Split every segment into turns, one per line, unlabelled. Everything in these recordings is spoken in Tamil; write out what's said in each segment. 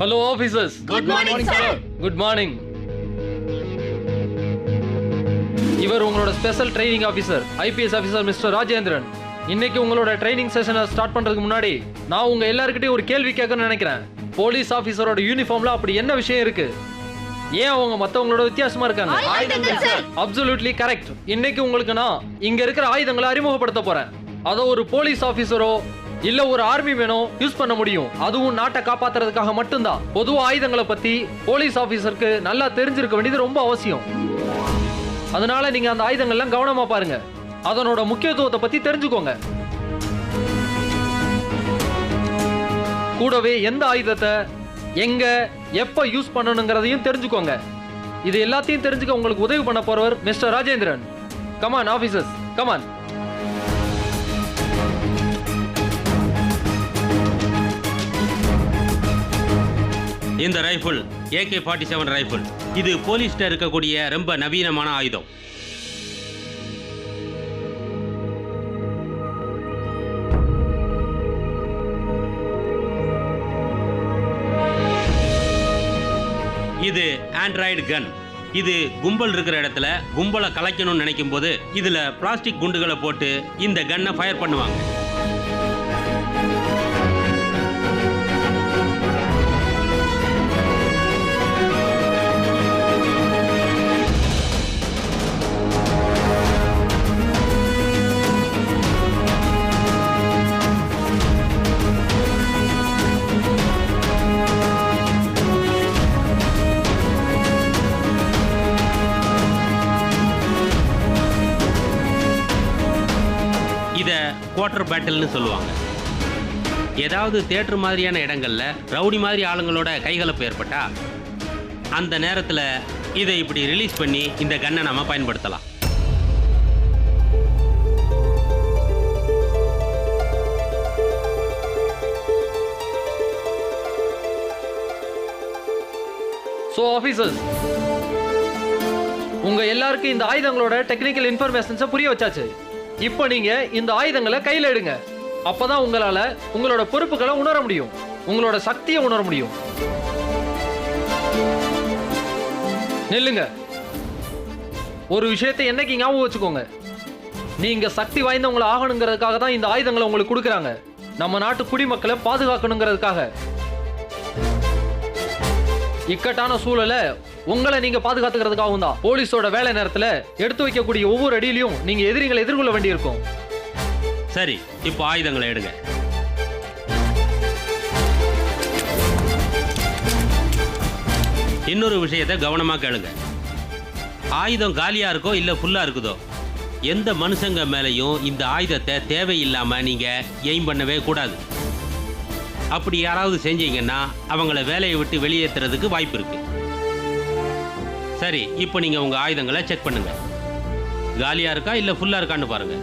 Hello officers
Good morning, sir.
Good morning இவர் உங்களோட special training officer IPS officer mister Rajendran. இன்னைக்கு உங்களோட ட்ரைனிங் செஷனை ஸ்டார்ட் பண்றதுக்கு முன்னாடி நான் உங்க எல்லாருக்கிட்டையும் ஒரு கேள்வி கேட்கணும்னு நினைக்கிறேன். போலீஸ் ஆஃபீஸரோட யூனிஃபார்ம்ல அப்படி என்ன விஷயம் இருக்கு? ஏன் அவங்க மத்தவங்களோட வித்தியாசமா இருக்காங்க. அப்சல்யூட்லி கரெக்ட் இன்னைக்கு உங்களுக்கு நான் இங்க இருக்கிற ஆயுதங்களை அறிமுகப்படுத்த போறேன். அதை ஒரு போலீஸ் ஆபீசரோ இல்ல ஒரு ஆர்மி வேணும் யூஸ் பண்ண முடியும். அதுவும் நாட்டை காப்பாத்துறதுக்காக மட்டும்தான். பொதுவா ஆயுதங்களை பத்தி போலீஸ் ஆபீசருக்கு நல்லா தெரிஞ்சிருக்க வேண்டியது ரொம்ப அவசியம். அதனால நீங்க அந்த ஆயுதங்கள்லாம் கவனமா பாருங்க. அதனோட முக்கியத்துவத்தை பத்தி தெரிஞ்சுக்கோங்க. கூடவே எந்த ஆயுதத்தை எங்க எப்ப யூஸ் பண்ணணுங்கிறதையும் தெரிஞ்சுக்கோங்க. இது எல்லாத்தையும் தெரிஞ்சுக்க உங்களுக்கு உதவி பண்ண போறவர் mister Rajendran. Come on officers come on
இந்த rifle AK forty seven rifle. இது போலீஸ்ட இருக்கக்கூடிய ரொம்ப நவீனமான ஆயுதம். இது ஆண்ட்ராய்டு கன் இது கும்பல் இருக்கிற இடத்துல கும்பலை கலைக்கணும்னு நினைக்கும் போது இதுல பிளாஸ்டிக் குண்டுகளை போட்டு இந்த கன்னை ஃபயர் பண்ணுவாங்க. குவார்டர் பேட்டில்னு சொல்லுவாங்க. ஏதாவது தேட்டர் மாதிரியான இடங்கள்ல ரவுடி மாதிரி ஆளுங்களோட கைகலப்பு ஏற்பட்டா அந்த நேரத்தில் இதை இப்படி ரிலீஸ் பண்ணி இந்த கன்னை நம்ம பயன்படுத்தலாம்.
ஸோ ஆஃபீஸர்ஸ் உங்க எல்லாருக்கும் இந்த ஆயுதங்களோட டெக்னிக்கல் இன்ஃபர்மேஷன்ஸை புரிய வச்சாச்சு. இப்போ நீங்க இந்த ஆயுதங்களை கையில் எடுங்க. அப்பதான் உங்களால உங்களோட பொறுப்புகளை உணர முடியும். உங்களோட சக்தியை உணர முடியும். நில்லுங்க. ஒரு விஷயத்தை என்னைக்கு ஞாபகம் வச்சுக்கோங்க. நீங்க சக்தி வாய்ந்தவங்களை ஆகணுங்கிறதுக்காக தான் இந்த ஆயுதங்களை உங்களுக்கு கொடுக்குறாங்க. நம்ம நாட்டு குடிமக்களை பாதுகாக்கணுங்கிறதுக்காக. இக்கட்டான சூழலை உங்களை நீங்க பாதுகாத்துக்கிறதுக்காகவும் தான். போலீஸோட வேலை நேரத்துல எடுத்து வைக்கக்கூடிய ஒவ்வொரு அடியிலையும் நீங்க எதிரிகளை எதிர்கொள்ள வேண்டியிருக்கும்.
சரி இப்போ ஆயுதங்களை எடுங்க. இன்னொரு விஷயத்தை கவனமா கேளுங்க. ஆயுதம் காலியா இருக்கோ இல்ல ஃபுல்லா இருக்குதோ எந்த மனுஷங்க மேலையும் இந்த ஆயுதத்தை தேவையில்லாம நீங்க எய்ம் பண்ணவே கூடாது. அப்படி யாராவது செஞ்சீங்கன்னா அவங்கள வேலையை விட்டு வெளியேற்றுறதுக்கு வாய்ப்பு இருக்குது சரி இப்போ நீங்க உங்க ஆயுதங்களை செக் பண்ணுங்க. காலியா இருக்கா இல்ல ஃபுல்லா இருக்கான்னு பாருங்க.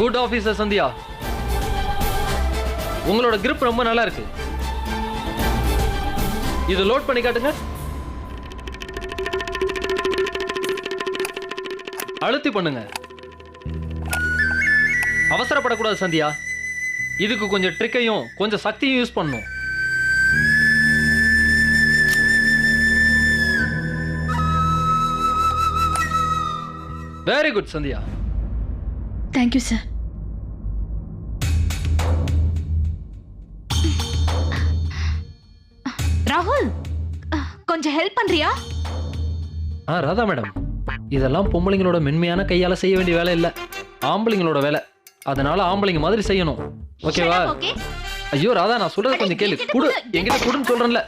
Good officer Sandhya. உங்களோட கிரிப் ரொம்ப நல்லா இருக்கு. இது லோட் பண்ணி காட்டுங்க. அழுத்தி பண்ணுங்க. அவசரப்படக்கூடாது சந்தியா. இதுக்கு கொஞ்சம் ட்ரிக்கையும் கொஞ்சம் சக்தியும் யூஸ் பண்ணும் very good Sandhya.
Thank you sir ராகுல் கொஞ்சம் ஹெல்ப் பண்றியா?
ஆ ராதா மேடம். இதெல்லாம் பொம்பளைங்களோட மென்மையான கையால செய்ய வேண்டிய வேலை இல்ல. ஆம்பளைங்களோட வேலை. அதனால ஆம்பளைங்க மாதிரி செய்யணும். ஓகேவா
ஓகே
ஐயோ ராதா நான் சொல்றத கொஞ்சம் கேளு.
கொடு,
என்கிட்ட குடுன்னு சொல்றேன்ல.